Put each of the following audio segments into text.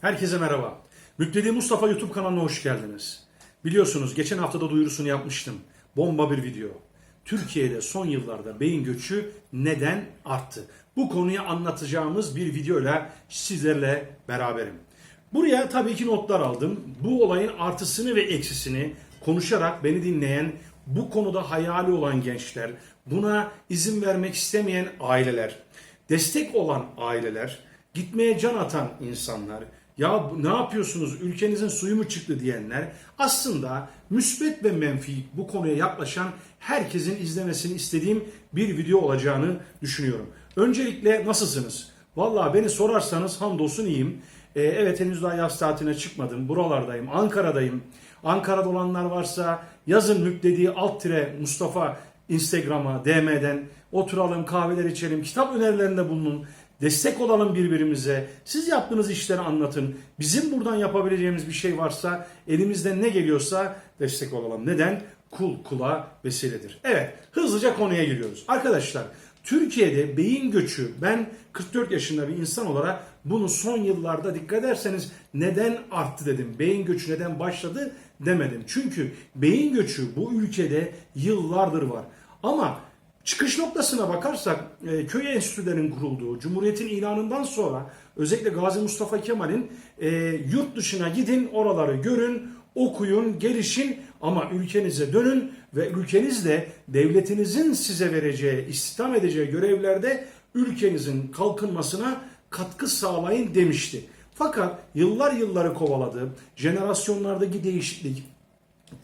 Herkese merhaba. Müptedi Mustafa YouTube kanalına hoş geldiniz. Biliyorsunuz geçen haftada duyurusunu yapmıştım. Bomba bir video. Türkiye'de son yıllarda beyin göçü neden arttı? Bu konuyu anlatacağımız bir videoyla sizlerle beraberim. Buraya tabii ki notlar aldım. Bu olayın artısını ve eksisini konuşarak beni dinleyen, bu konuda hayali olan gençler, buna izin vermek istemeyen aileler, destek olan aileler, gitmeye can atan insanlar, ya ne yapıyorsunuz ülkenizin suyu mu çıktı diyenler aslında müsbet ve menfi bu konuya yaklaşan herkesin izlemesini istediğim bir video olacağını düşünüyorum. Öncelikle nasılsınız? Vallahi beni sorarsanız hamdolsun iyiyim. Ee, evet henüz daha yaz tatiline çıkmadım. Buralardayım. Ankara'dayım. Ankara'da olanlar varsa yazın müptedi alt tire Mustafa Instagram'a, DM'den oturalım, kahveler içelim, kitap önerilerinde bulunun. Destek olalım birbirimize. Siz yaptığınız işleri anlatın. Bizim buradan yapabileceğimiz bir şey varsa elimizden ne geliyorsa destek olalım. Neden? Kul kula vesiledir. Evet hızlıca konuya giriyoruz. Arkadaşlar Türkiye'de beyin göçü ben 44 yaşında bir insan olarak bunu son yıllarda dikkat ederseniz neden arttı dedim. Beyin göçü neden başladı demedim. Çünkü beyin göçü bu ülkede yıllardır var. Ama Çıkış noktasına bakarsak e, köy enstitülerinin kurulduğu, Cumhuriyet'in ilanından sonra özellikle Gazi Mustafa Kemal'in e, yurt dışına gidin, oraları görün, okuyun, gelişin ama ülkenize dönün ve ülkenizde devletinizin size vereceği, istihdam edeceği görevlerde ülkenizin kalkınmasına katkı sağlayın demişti. Fakat yıllar yılları kovaladı, jenerasyonlardaki değişiklik,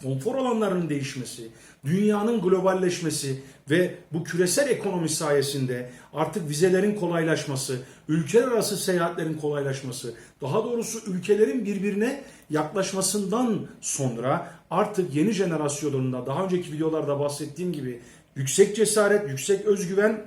konfor alanlarının değişmesi, dünyanın globalleşmesi ve bu küresel ekonomi sayesinde artık vizelerin kolaylaşması, ülkeler arası seyahatlerin kolaylaşması, daha doğrusu ülkelerin birbirine yaklaşmasından sonra artık yeni jenerasyonunda daha önceki videolarda bahsettiğim gibi yüksek cesaret, yüksek özgüven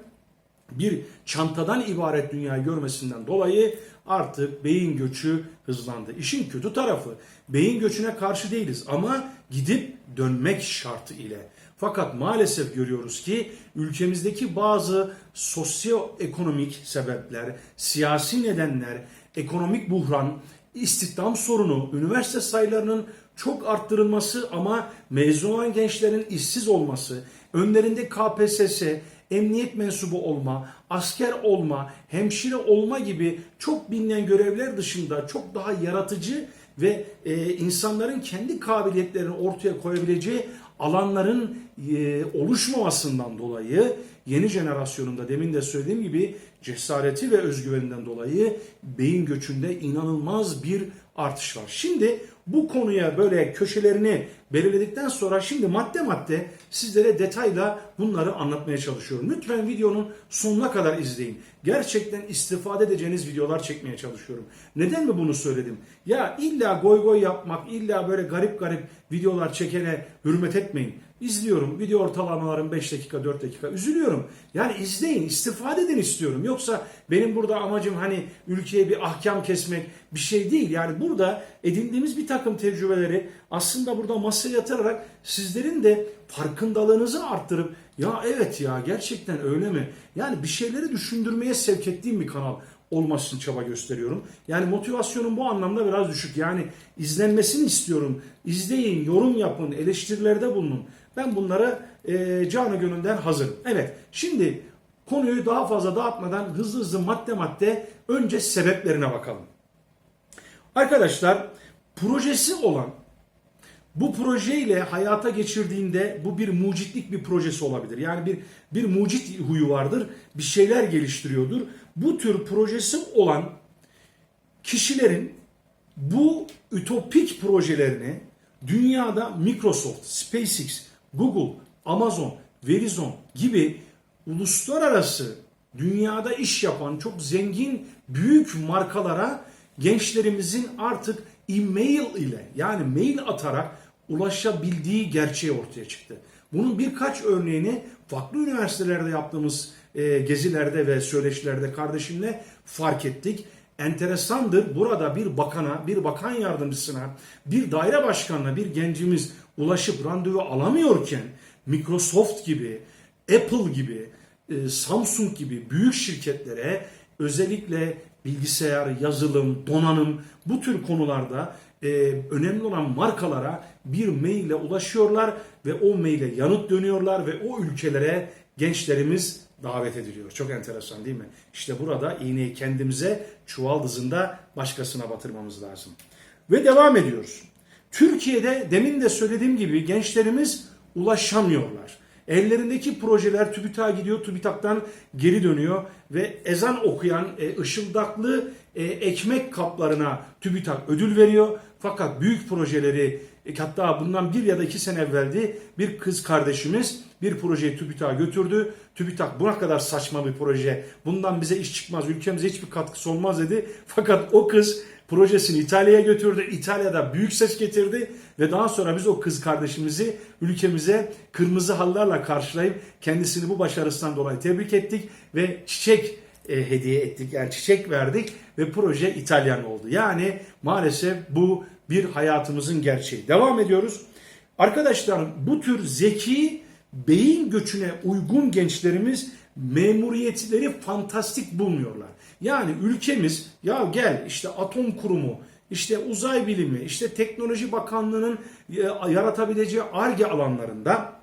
bir çantadan ibaret dünyayı görmesinden dolayı artık beyin göçü hızlandı. İşin kötü tarafı beyin göçüne karşı değiliz ama gidip dönmek şartı ile. Fakat maalesef görüyoruz ki ülkemizdeki bazı sosyoekonomik sebepler, siyasi nedenler, ekonomik buhran, istihdam sorunu, üniversite sayılarının çok arttırılması ama mezun olan gençlerin işsiz olması, önlerinde KPSS, emniyet mensubu olma, asker olma, hemşire olma gibi çok bilinen görevler dışında çok daha yaratıcı ve e, insanların kendi kabiliyetlerini ortaya koyabileceği alanların e, oluşmamasından dolayı yeni jenerasyonunda demin de söylediğim gibi cesareti ve özgüveninden dolayı beyin göçünde inanılmaz bir artış var. Şimdi bu konuya böyle köşelerini belirledikten sonra şimdi madde madde sizlere detayla bunları anlatmaya çalışıyorum. Lütfen videonun sonuna kadar izleyin. Gerçekten istifade edeceğiniz videolar çekmeye çalışıyorum. Neden mi bunu söyledim? Ya illa goy goy yapmak, illa böyle garip garip videolar çekene hürmet etmeyin. İzliyorum. Video ortalamalarım 5 dakika 4 dakika. Üzülüyorum. Yani izleyin, istifade edin istiyorum. Yoksa benim burada amacım hani ülkeye bir ahkam kesmek bir şey değil. Yani burada edindiğimiz bir takım tecrübeleri aslında burada masaya yatırarak sizlerin de farkındalığınızı arttırıp ya evet ya gerçekten öyle mi? Yani bir şeyleri düşündürmeye sevk ettiğim bir kanal olmasını çaba gösteriyorum. Yani motivasyonum bu anlamda biraz düşük. Yani izlenmesini istiyorum. İzleyin, yorum yapın, eleştirilerde bulunun. Ben bunlara e, canı gönülden hazırım. Evet, şimdi konuyu daha fazla dağıtmadan hızlı hızlı madde madde önce sebeplerine bakalım. Arkadaşlar, projesi olan bu projeyle hayata geçirdiğinde bu bir mucitlik bir projesi olabilir. Yani bir bir mucit huyu vardır. Bir şeyler geliştiriyordur. Bu tür projesi olan kişilerin bu ütopik projelerini dünyada Microsoft, SpaceX, Google, Amazon, Verizon gibi uluslararası dünyada iş yapan çok zengin büyük markalara gençlerimizin artık e-mail ile yani mail atarak ulaşabildiği gerçeği ortaya çıktı. Bunun birkaç örneğini farklı üniversitelerde yaptığımız e, gezilerde ve söyleşilerde kardeşimle fark ettik. Enteresandır burada bir bakana, bir bakan yardımcısına, bir daire başkanına bir gencimiz ulaşıp randevu alamıyorken Microsoft gibi, Apple gibi, e, Samsung gibi büyük şirketlere özellikle bilgisayar, yazılım, donanım bu tür konularda e, önemli olan markalara bir maille ulaşıyorlar ve o maile yanıt dönüyorlar ve o ülkelere gençlerimiz davet ediliyor. Çok enteresan değil mi? İşte burada iğneyi kendimize çuval dızında başkasına batırmamız lazım. Ve devam ediyoruz. Türkiye'de demin de söylediğim gibi gençlerimiz ulaşamıyorlar. Ellerindeki projeler TÜBİTAK'a gidiyor, TÜBİTAK'tan geri dönüyor ve ezan okuyan e, ışıldaklı e, ekmek kaplarına TÜBİTAK ödül veriyor. Fakat büyük projeleri hatta bundan bir ya da iki sene evveldi bir kız kardeşimiz bir projeyi TÜBİTAK'a götürdü. TÜBİTAK buna kadar saçma bir proje, bundan bize iş çıkmaz, ülkemize hiçbir katkısı olmaz dedi. Fakat o kız projesini İtalya'ya götürdü. İtalya'da büyük ses getirdi ve daha sonra biz o kız kardeşimizi ülkemize kırmızı halılarla karşılayıp kendisini bu başarısından dolayı tebrik ettik ve çiçek e, hediye ettik. Yani çiçek verdik ve proje İtalyan oldu. Yani maalesef bu bir hayatımızın gerçeği. Devam ediyoruz. Arkadaşlar bu tür zeki beyin göçüne uygun gençlerimiz memuriyetleri fantastik bulmuyorlar. Yani ülkemiz ya gel işte atom kurumu, işte uzay bilimi, işte teknoloji bakanlığının e, yaratabileceği ARGE alanlarında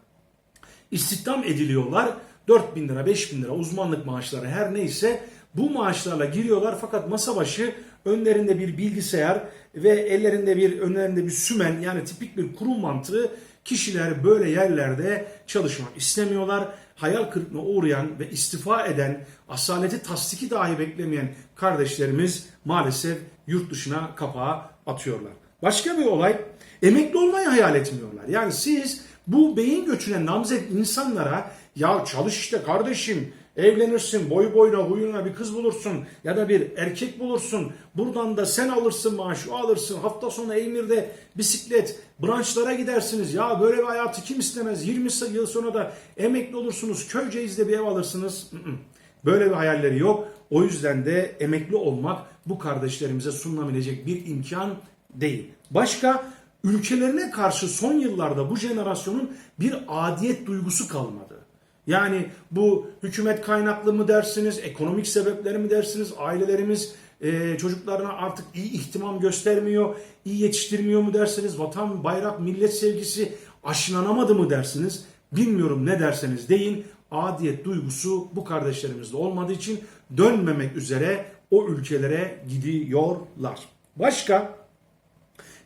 istihdam ediliyorlar. 4 bin lira, 5 bin lira uzmanlık maaşları her neyse bu maaşlarla giriyorlar fakat masa başı önlerinde bir bilgisayar ve ellerinde bir önlerinde bir sümen yani tipik bir kurum mantığı kişiler böyle yerlerde çalışmak istemiyorlar. Hayal kırıklığına uğrayan ve istifa eden, asaleti tasdiki dahi beklemeyen kardeşlerimiz maalesef yurt dışına kapağı atıyorlar. Başka bir olay, emekli olmayı hayal etmiyorlar. Yani siz bu beyin göçüne namzet insanlara ya çalış işte kardeşim evlenirsin boyu boyuna huyuna bir kız bulursun ya da bir erkek bulursun. Buradan da sen alırsın maaş o alırsın. Hafta sonu Eymir'de bisiklet branşlara gidersiniz. Ya böyle bir hayatı kim istemez? 20 yıl sonra da emekli olursunuz Köyceğiz'de bir ev alırsınız. Böyle bir hayalleri yok. O yüzden de emekli olmak bu kardeşlerimize sunulabilecek bir imkan değil. Başka ülkelerine karşı son yıllarda bu jenerasyonun bir adiyet duygusu kalmadı. Yani bu hükümet kaynaklı mı dersiniz, ekonomik sebepleri mi dersiniz, ailelerimiz e, çocuklarına artık iyi ihtimam göstermiyor, iyi yetiştirmiyor mu dersiniz, vatan, bayrak, millet sevgisi aşılanamadı mı dersiniz, bilmiyorum ne derseniz deyin, adiyet duygusu bu kardeşlerimizde olmadığı için dönmemek üzere o ülkelere gidiyorlar. Başka?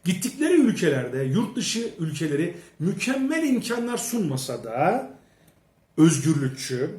Gittikleri ülkelerde, yurt dışı ülkeleri mükemmel imkanlar sunmasa da özgürlükçü,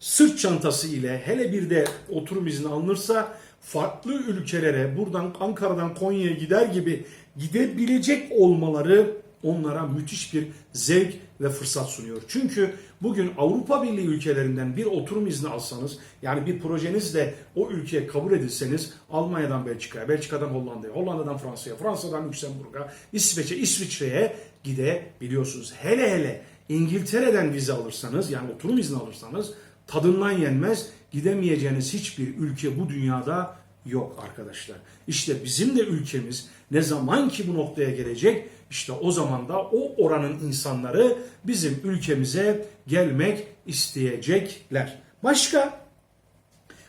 sırt çantası ile hele bir de oturum izni alınırsa farklı ülkelere buradan Ankara'dan Konya'ya gider gibi gidebilecek olmaları onlara müthiş bir zevk ve fırsat sunuyor. Çünkü bugün Avrupa Birliği ülkelerinden bir oturum izni alsanız yani bir projenizle o ülkeye kabul edilseniz Almanya'dan Belçika'ya, Belçika'dan Hollanda'ya, Hollanda'dan Fransa'ya, Fransa'dan Lüksemburg'a, İsveç'e, İsviçre'ye gidebiliyorsunuz. Hele hele İngiltere'den vize alırsanız yani oturum izni alırsanız tadından yenmez gidemeyeceğiniz hiçbir ülke bu dünyada yok arkadaşlar. İşte bizim de ülkemiz ne zaman ki bu noktaya gelecek işte o zaman da o oranın insanları bizim ülkemize gelmek isteyecekler. Başka?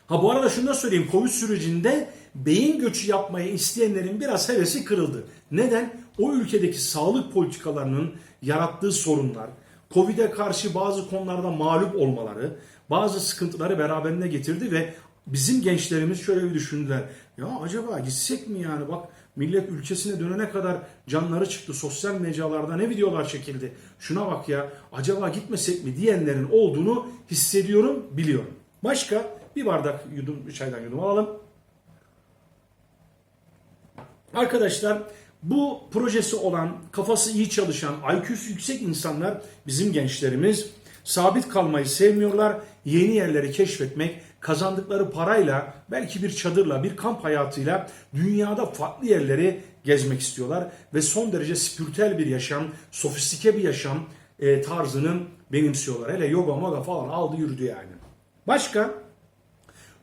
Ha bu arada şunu da söyleyeyim. Covid sürecinde beyin göçü yapmayı isteyenlerin biraz hevesi kırıldı. Neden? O ülkedeki sağlık politikalarının yarattığı sorunlar, Covid'e karşı bazı konularda mağlup olmaları, bazı sıkıntıları beraberinde getirdi ve bizim gençlerimiz şöyle bir düşündüler. Ya acaba gitsek mi yani bak millet ülkesine dönene kadar canları çıktı. Sosyal mecralarda ne videolar çekildi. Şuna bak ya acaba gitmesek mi diyenlerin olduğunu hissediyorum, biliyorum. Başka bir bardak yudum, çaydan yudum alalım. Arkadaşlar bu projesi olan, kafası iyi çalışan, IQ'su yüksek insanlar bizim gençlerimiz sabit kalmayı sevmiyorlar. Yeni yerleri keşfetmek, kazandıkları parayla, belki bir çadırla, bir kamp hayatıyla dünyada farklı yerleri gezmek istiyorlar ve son derece spiritüel bir yaşam, sofistike bir yaşam e, tarzını benimsiyorlar. Hele yoga moga falan aldı yürüdü yani. Başka?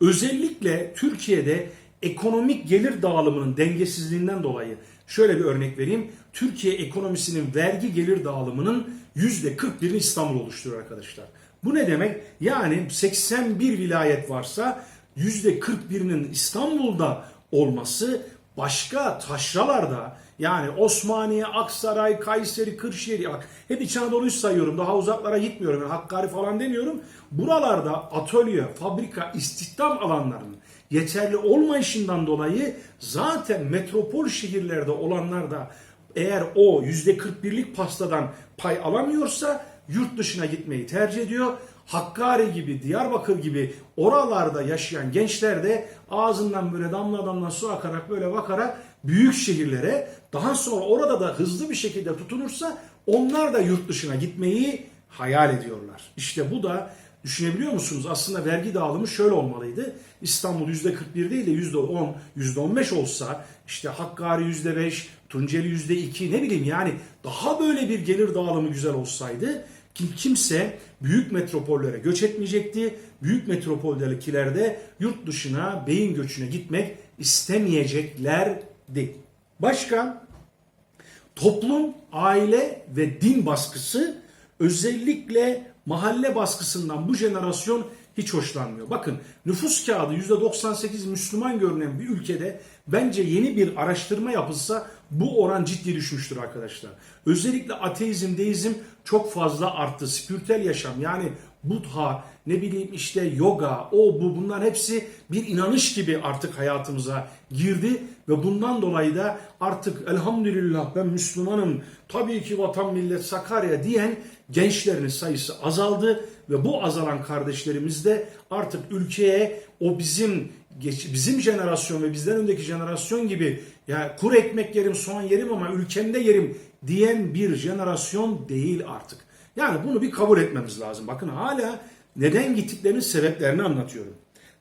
Özellikle Türkiye'de ekonomik gelir dağılımının dengesizliğinden dolayı şöyle bir örnek vereyim. Türkiye ekonomisinin vergi gelir dağılımının %41'ini İstanbul oluşturuyor arkadaşlar. Bu ne demek? Yani 81 vilayet varsa %41'inin İstanbul'da olması başka taşralarda yani Osmaniye, Aksaray, Kayseri, Kırşehir hep İç Anadolu'yu sayıyorum. Daha uzaklara gitmiyorum. Yani Hakkari falan demiyorum. Buralarda atölye, fabrika, istihdam alanlarının yeterli olmayışından dolayı zaten metropol şehirlerde olanlar da eğer o %41'lik pastadan pay alamıyorsa yurt dışına gitmeyi tercih ediyor. Hakkari gibi, Diyarbakır gibi oralarda yaşayan gençler de ağzından böyle damla damla su akarak böyle bakarak büyük şehirlere daha sonra orada da hızlı bir şekilde tutunursa onlar da yurt dışına gitmeyi hayal ediyorlar. İşte bu da düşünebiliyor musunuz? Aslında vergi dağılımı şöyle olmalıydı. İstanbul %41 değil de %10, %15 olsa işte Hakkari %5, Tunceli %2 ne bileyim yani daha böyle bir gelir dağılımı güzel olsaydı kim kimse büyük metropollere göç etmeyecekti. Büyük metropoldekiler de yurt dışına beyin göçüne gitmek istemeyeceklerdi. Başka toplum, aile ve din baskısı özellikle mahalle baskısından bu jenerasyon hiç hoşlanmıyor. Bakın nüfus kağıdı %98 Müslüman görünen bir ülkede bence yeni bir araştırma yapılsa bu oran ciddi düşmüştür arkadaşlar. Özellikle ateizm, deizm çok fazla arttı. Spiritüel yaşam yani Buddha, ne bileyim işte yoga, o bu bunlar hepsi bir inanış gibi artık hayatımıza girdi ve bundan dolayı da artık elhamdülillah ben Müslümanım, tabii ki vatan millet Sakarya diyen gençlerin sayısı azaldı ve bu azalan kardeşlerimiz de artık ülkeye o bizim bizim jenerasyon ve bizden önceki jenerasyon gibi ya kur ekmek yerim, soğan yerim ama ülkemde yerim diyen bir jenerasyon değil artık. Yani bunu bir kabul etmemiz lazım. Bakın hala neden gittiklerinin sebeplerini anlatıyorum.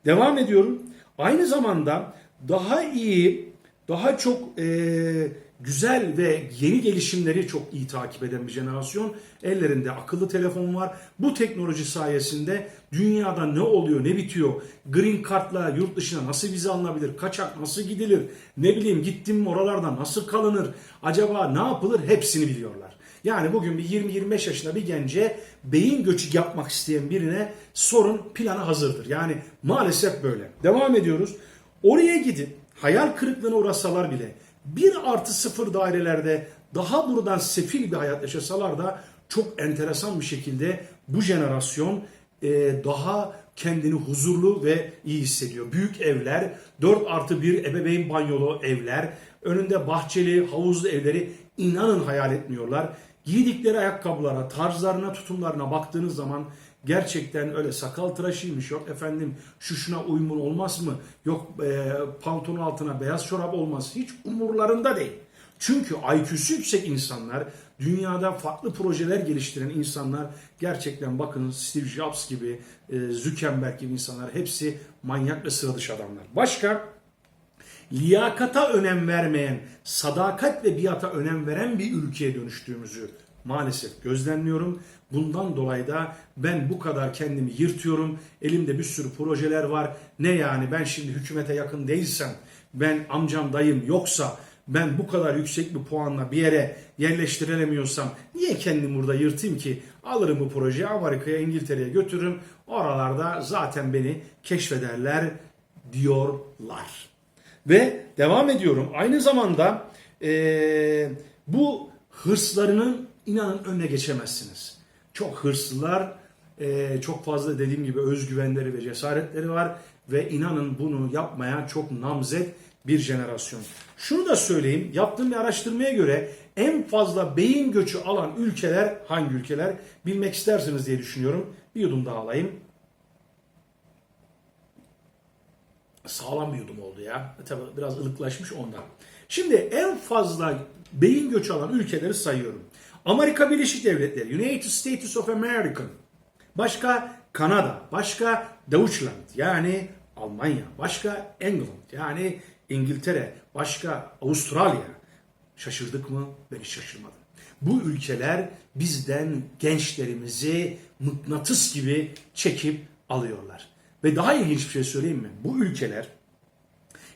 Devam ediyorum. Aynı zamanda daha iyi, daha çok e, güzel ve yeni gelişimleri çok iyi takip eden bir jenerasyon. Ellerinde akıllı telefon var. Bu teknoloji sayesinde dünyada ne oluyor, ne bitiyor, green card'la yurt dışına nasıl vize alınabilir, kaçak nasıl gidilir, ne bileyim gittim oralarda nasıl kalınır, acaba ne yapılır hepsini biliyorlar. Yani bugün bir 20-25 yaşında bir gence beyin göçü yapmak isteyen birine sorun planı hazırdır. Yani maalesef böyle. Devam ediyoruz. Oraya gidip hayal kırıklığına uğrasalar bile bir artı sıfır dairelerde daha buradan sefil bir hayat yaşasalar da çok enteresan bir şekilde bu jenerasyon e, daha kendini huzurlu ve iyi hissediyor. Büyük evler, 4 artı 1 ebeveyn banyolu evler, önünde bahçeli, havuzlu evleri inanın hayal etmiyorlar. Giydikleri ayakkabılara, tarzlarına, tutumlarına baktığınız zaman gerçekten öyle sakal tıraşıymış yok efendim şu şuna uyumun olmaz mı yok e, pantolon altına beyaz çorap olmaz hiç umurlarında değil. Çünkü IQ'su yüksek insanlar, dünyada farklı projeler geliştiren insanlar gerçekten bakın Steve Jobs gibi, e, Zuckerberg gibi insanlar hepsi manyak ve sıra dışı adamlar. Başka? Liyakata önem vermeyen, sadakat ve biata önem veren bir ülkeye dönüştüğümüzü maalesef gözlemliyorum. Bundan dolayı da ben bu kadar kendimi yırtıyorum. Elimde bir sürü projeler var. Ne yani ben şimdi hükümete yakın değilsem, ben amcam dayım yoksa, ben bu kadar yüksek bir puanla bir yere yerleştirelemiyorsam niye kendimi burada yırtayım ki? Alırım bu projeyi Amerika'ya, İngiltere'ye götürürüm. Oralarda zaten beni keşfederler diyorlar. Ve devam ediyorum. Aynı zamanda e, bu hırslarının inanın önüne geçemezsiniz. Çok hırslılar, e, çok fazla dediğim gibi özgüvenleri ve cesaretleri var ve inanın bunu yapmaya çok namzet bir jenerasyon. Şunu da söyleyeyim, yaptığım bir araştırmaya göre en fazla beyin göçü alan ülkeler hangi ülkeler bilmek istersiniz diye düşünüyorum. Bir yudum daha alayım. Sağlam bir yudum oldu ya. Tabii biraz ılıklaşmış ondan. Şimdi en fazla beyin göçü alan ülkeleri sayıyorum. Amerika Birleşik Devletleri, United States of America, başka Kanada, başka Deutschland yani Almanya, başka England yani İngiltere, başka Avustralya. Şaşırdık mı? Ben hiç şaşırmadım. Bu ülkeler bizden gençlerimizi mıknatıs gibi çekip alıyorlar. Ve daha ilginç bir şey söyleyeyim mi? Bu ülkeler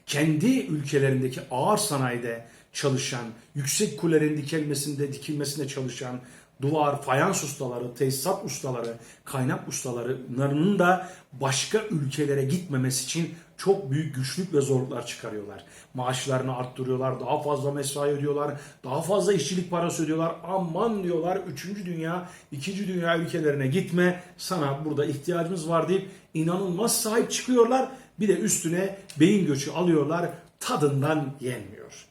kendi ülkelerindeki ağır sanayide çalışan, yüksek kulelerin dikilmesinde, dikilmesinde çalışan, duvar, fayans ustaları, tesisat ustaları, kaynak ustalarının da başka ülkelere gitmemesi için çok büyük güçlük ve zorluklar çıkarıyorlar. Maaşlarını arttırıyorlar, daha fazla mesai ödüyorlar, daha fazla işçilik parası ödüyorlar. Aman diyorlar 3. dünya, 2. dünya ülkelerine gitme, sana burada ihtiyacımız var deyip inanılmaz sahip çıkıyorlar. Bir de üstüne beyin göçü alıyorlar, tadından yenmiyor.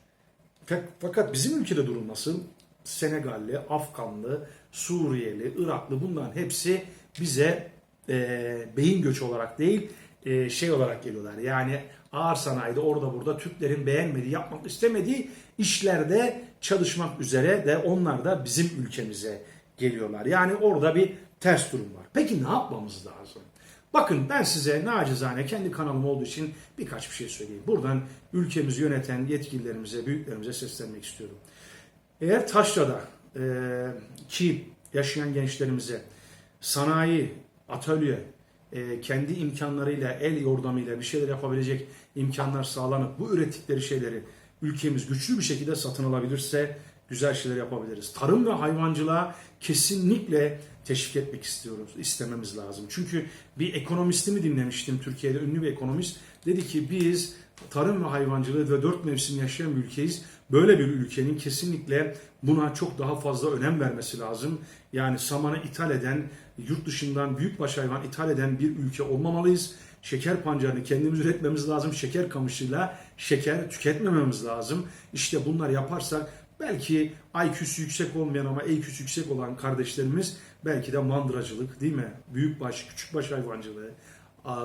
Fak- Fakat bizim ülkede durum nasıl? Senegalli, Afganlı, Suriyeli, Iraklı bunların hepsi bize e, beyin göçü olarak değil e, şey olarak geliyorlar. Yani ağır sanayide orada burada Türklerin beğenmediği, yapmak istemediği işlerde çalışmak üzere de onlar da bizim ülkemize geliyorlar. Yani orada bir ters durum var. Peki ne yapmamız lazım? Bakın ben size nacizane kendi kanalım olduğu için birkaç bir şey söyleyeyim. Buradan ülkemizi yöneten yetkililerimize, büyüklerimize seslenmek istiyorum. Eğer Taşra'da e, ki yaşayan gençlerimize sanayi, atölye, e, kendi imkanlarıyla, el yordamıyla bir şeyler yapabilecek imkanlar sağlanıp bu ürettikleri şeyleri ülkemiz güçlü bir şekilde satın alabilirse güzel şeyler yapabiliriz. Tarım ve hayvancılığa kesinlikle teşvik etmek istiyoruz, istememiz lazım. Çünkü bir ekonomistimi dinlemiştim Türkiye'de ünlü bir ekonomist. Dedi ki biz tarım ve hayvancılığı ve dört mevsim yaşayan bir ülkeyiz. Böyle bir ülkenin kesinlikle buna çok daha fazla önem vermesi lazım. Yani samanı ithal eden, yurt dışından büyükbaş hayvan ithal eden bir ülke olmamalıyız. Şeker pancarını kendimiz üretmemiz lazım. Şeker kamışıyla şeker tüketmememiz lazım. İşte bunlar yaparsak belki IQ'su yüksek olmayan ama EQ'su yüksek olan kardeşlerimiz belki de mandıracılık değil mi? Büyükbaş, küçükbaş hayvancılığı,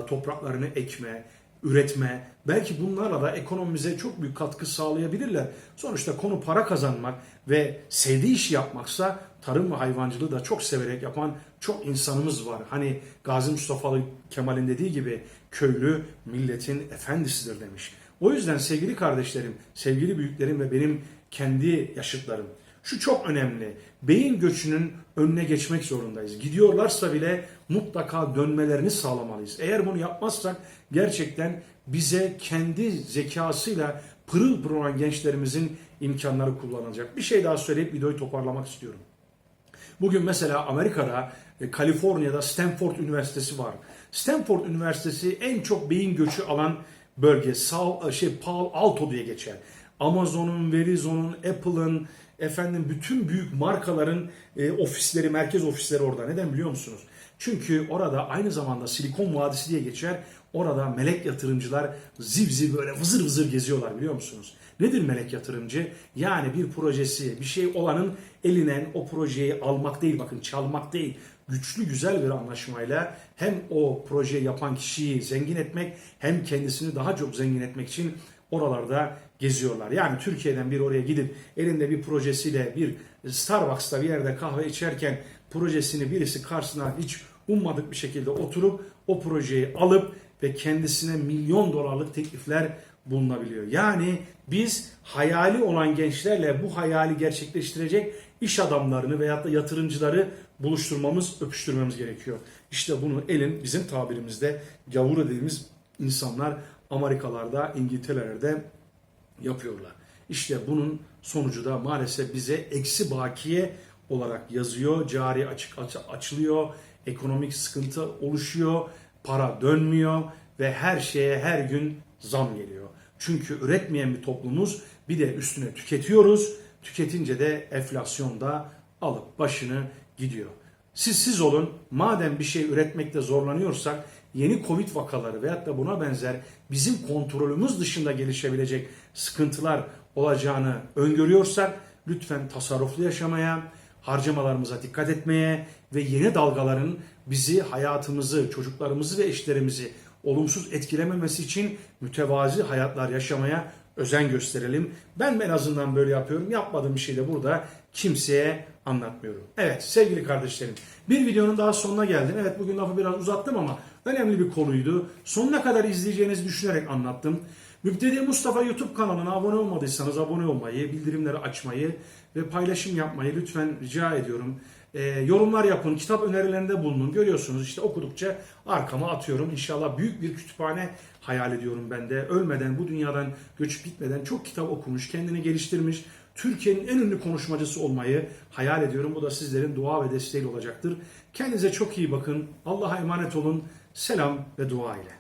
topraklarını ekme, üretme, belki bunlarla da ekonomimize çok büyük katkı sağlayabilirler. Sonuçta konu para kazanmak ve sevdiği işi yapmaksa tarım ve hayvancılığı da çok severek yapan çok insanımız var. Hani Gazi Mustafa Kemal'in dediği gibi köylü milletin efendisidir demiş. O yüzden sevgili kardeşlerim, sevgili büyüklerim ve benim kendi yaşıtlarım şu çok önemli. Beyin göçünün önüne geçmek zorundayız. Gidiyorlarsa bile mutlaka dönmelerini sağlamalıyız. Eğer bunu yapmazsak gerçekten bize kendi zekasıyla pırıl pırıl olan gençlerimizin imkanları kullanılacak. Bir şey daha söyleyip videoyu toparlamak istiyorum. Bugün mesela Amerika'da, e, Kaliforniya'da Stanford Üniversitesi var. Stanford Üniversitesi en çok beyin göçü alan bölge. Sal, şey, Palo Alto diye geçer. Amazon'un, Verizon'un, Apple'ın, efendim bütün büyük markaların e, ofisleri, merkez ofisleri orada. Neden biliyor musunuz? Çünkü orada aynı zamanda Silikon Vadisi diye geçer. Orada melek yatırımcılar ziv ziv böyle vızır vızır geziyorlar biliyor musunuz? Nedir melek yatırımcı? Yani bir projesi, bir şey olanın elinden o projeyi almak değil, bakın çalmak değil. Güçlü güzel bir anlaşmayla hem o projeyi yapan kişiyi zengin etmek hem kendisini daha çok zengin etmek için oralarda geziyorlar. Yani Türkiye'den bir oraya gidip elinde bir projesiyle bir Starbucks'ta bir yerde kahve içerken projesini birisi karşısına hiç ummadık bir şekilde oturup o projeyi alıp ve kendisine milyon dolarlık teklifler bulunabiliyor. Yani biz hayali olan gençlerle bu hayali gerçekleştirecek iş adamlarını veyahut da yatırımcıları buluşturmamız, öpüştürmemiz gerekiyor. İşte bunu elin bizim tabirimizde gavur dediğimiz insanlar Amerikalarda, İngiltere'de yapıyorlar. İşte bunun sonucu da maalesef bize eksi bakiye olarak yazıyor. Cari açık aç- açılıyor, ekonomik sıkıntı oluşuyor, para dönmüyor ve her şeye her gün zam geliyor. Çünkü üretmeyen bir toplumuz bir de üstüne tüketiyoruz. Tüketince de enflasyon da alıp başını gidiyor. Siz siz olun. Madem bir şey üretmekte zorlanıyorsak yeni Covid vakaları veyahut da buna benzer bizim kontrolümüz dışında gelişebilecek sıkıntılar olacağını öngörüyorsak lütfen tasarruflu yaşamaya, harcamalarımıza dikkat etmeye ve yeni dalgaların bizi, hayatımızı, çocuklarımızı ve eşlerimizi olumsuz etkilememesi için mütevazi hayatlar yaşamaya özen gösterelim. Ben en azından böyle yapıyorum. Yapmadığım bir şey de burada kimseye anlatmıyorum. Evet sevgili kardeşlerim bir videonun daha sonuna geldim. Evet bugün lafı biraz uzattım ama önemli bir konuydu. Sonuna kadar izleyeceğinizi düşünerek anlattım. Mübtedi Mustafa YouTube kanalına abone olmadıysanız abone olmayı, bildirimleri açmayı ve paylaşım yapmayı lütfen rica ediyorum. Ee, yorumlar yapın, kitap önerilerinde bulunun. Görüyorsunuz işte okudukça arkama atıyorum. İnşallah büyük bir kütüphane hayal ediyorum ben de. Ölmeden, bu dünyadan göçüp gitmeden çok kitap okumuş, kendini geliştirmiş, Türkiye'nin en ünlü konuşmacısı olmayı hayal ediyorum. Bu da sizlerin dua ve desteğiyle olacaktır. Kendinize çok iyi bakın. Allah'a emanet olun. Selam ve dua ile.